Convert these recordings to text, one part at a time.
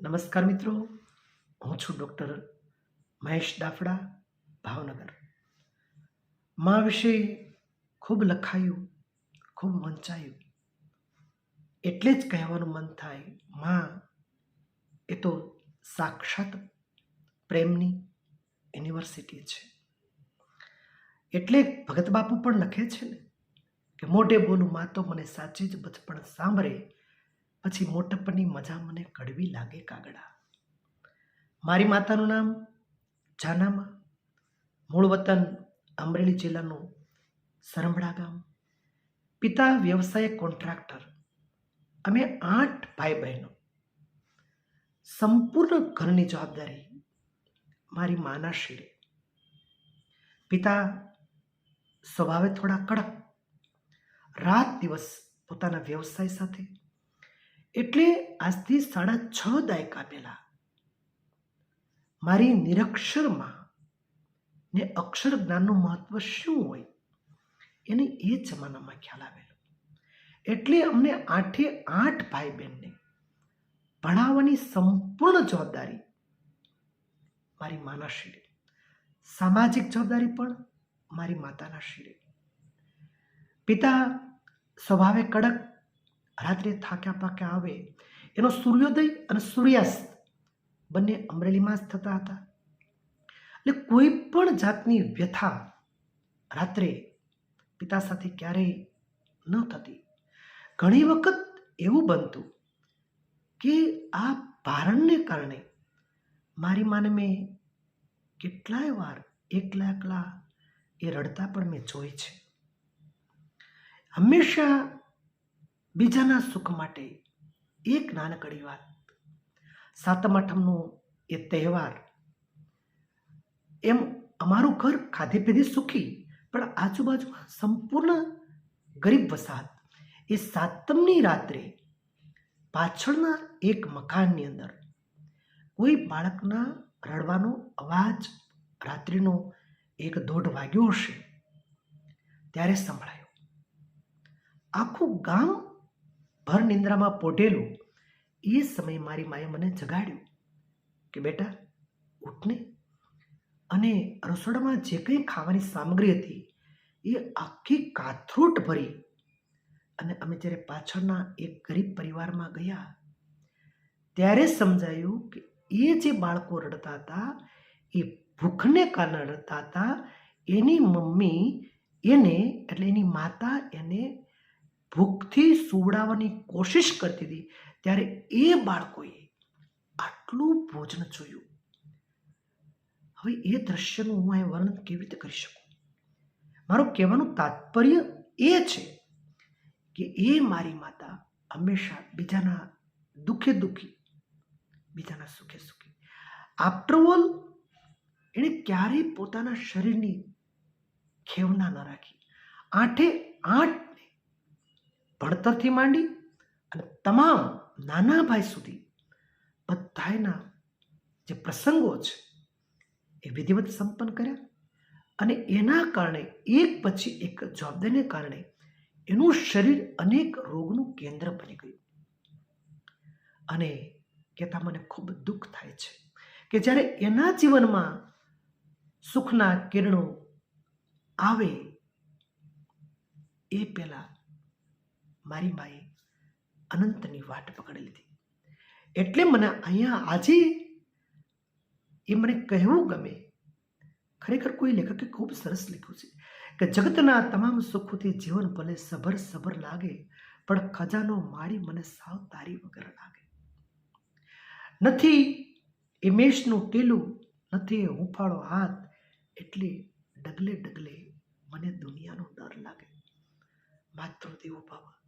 નમસ્કાર મિત્રો, હું છું ડૉક્ટર મહેશ દાફડા ભાવનગર. મા વિશે ખૂબ લખાયું, ખૂબ વંચાયું. એટલે જ કહેવાનું મન થાય, મા એ તો સાક્ષાત પ્રેમની યુનિવર્સિટી છે. એટલે ભગત બાપુ પણ લખે છે ને, કે મોઢે બોલું, માં તો મને સાચી જ બચપણ સાંભળે પછી મોટપણની મજા મને કડવી લાગે કાગડા. મારી માતાનું નામ જાનામા. મૂળ વતન અમરેલી જિલ્લાનું સરંભડા ગામ. પિતા વ્યવસાય કોન્ટ્રાક્ટર. અમે આઠ ભાઈ બહેનો સંપૂર્ણ ઘરની જવાબદારી મારી માના શિરે. પિતા સ્વભાવે થોડા કડક. રાત દિવસ પોતાના વ્યવસાય સાથે એટલે આજથી સાડા છ દાયકા પહેલા. મારી નિરક્ષરમાં ને અક્ષર જ્ઞાનનું મહત્વ શું હોય એને એ જમાનામાં ખ્યાલ આવેલો. એટલે અમને આઠે આઠ ભાઈ બહેનને ભણાવવાની સંપૂર્ણ જવાબદારી મારી માના શિરે. સામાજિક જવાબદારી પણ મારી માતાના શિરે. પિતા સ્વભાવે કડક રાત્રે થાક્યા પાક્યા આવે. એનો સૂર્યોદય અને સૂર્યાસ્ત બંને અમરેલીમાં જ થતા હતા. એટલે કોઈ પણ જાતની વ્યથા રાત્રે પિતા સાથે ક્યારેય ન થતી. ઘણી વખત એવું બનતું કે આ ભારણને કારણે મારી માને મેં કેટલાય વાર એકલા એકલા એ રડતા પણ મેં જોઈ છે. હંમેશા બીજાના સુખ માટે એક નાનકડી વાત. સાતમ આઠમનો એ તહેવાર. એમ અમારું ઘર ખાધે પીધે સુખી, પણ આજુબાજુમાં સંપૂર્ણ ગરીબ વસાહત. એ સાતમની રાત્રે પાછળના એક મકાનની અંદર કોઈ બાળકના રડવાનો અવાજ રાત્રિનો એક દોઢ વાગ્યો હશે. ત્યારે સંભળાયો. આખું ગામ ભર નિંદ્રામાં પોઢેલું, એ સમયે મારી માએ મને જગાડ્યું કે બેટા ઉઠને અને રસોડામાં જે કંઈ ખાવાની સામગ્રી હતી, એ આખી કાથરૂટ ભરી. અને અમે જ્યારે પાછળના એક ગરીબ પરિવારમાં ગયા, ત્યારે સમજાયું કે એ જે બાળકો રડતા હતા, એ ભૂખને કારણે રડતા હતા, એની મમ્મી એને, એટલે એની માતા એને ભૂખથી સુવડાવવાની કોશિશ કરતી હતી, ત્યારે એ બાળકોએ આટલું ભોજન જોયું. હવે એ દ્રશ્યનું હું અહીં વર્ણન કેવી રીતે કરી શકું? મારું કહેવાનું તાત્પર્ય એ છે કે એ મારી માતા હંમેશા બીજાના દુઃખે દુઃખી, બીજાના સુખે સુખી. આફ્ટર ઓલ એણે ક્યારેય પોતાના શરીરની ખેવના ન રાખી. આઠે આઠ ભણતરથી માંડી અને તમામ નાના ભાઈ સુધી બધાના જે પ્રસંગો છે એ વિધિવત સંપન્ન કર્યા અને એના કારણે એક પછી એક જવાબદારીને કારણે એનું શરીર અનેક રોગનું કેન્દ્ર બની ગયું. અને કહેતા મને ખૂબ દુઃખ થાય છે કે જ્યારે એના જીવનમાં સુખના કિરણો આવે એ પહેલાં મારી માએ અનંતની વાટ પકડી લીધી. એટલે મને અહીંયા આજે એ મને કહેવું ગમે. ખરેખર કોઈ લેખકે ખૂબ સરસ લખ્યું છે કે જગતના તમામ સુખોથી જીવન ભલે સભર સભર લાગે, પણ ખજાનો મારી મને સાવ તારી વગર લાગે. નથી ઇમેશનું ટીલું, નથી હુંફાળો હાથ, એટલે ડગલે ડગલે મને દુનિયાનો ડર લાગે. માત્ર દેવો માતૃદેવો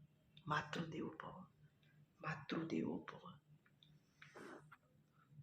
Matrudeopo. Matrudeopo.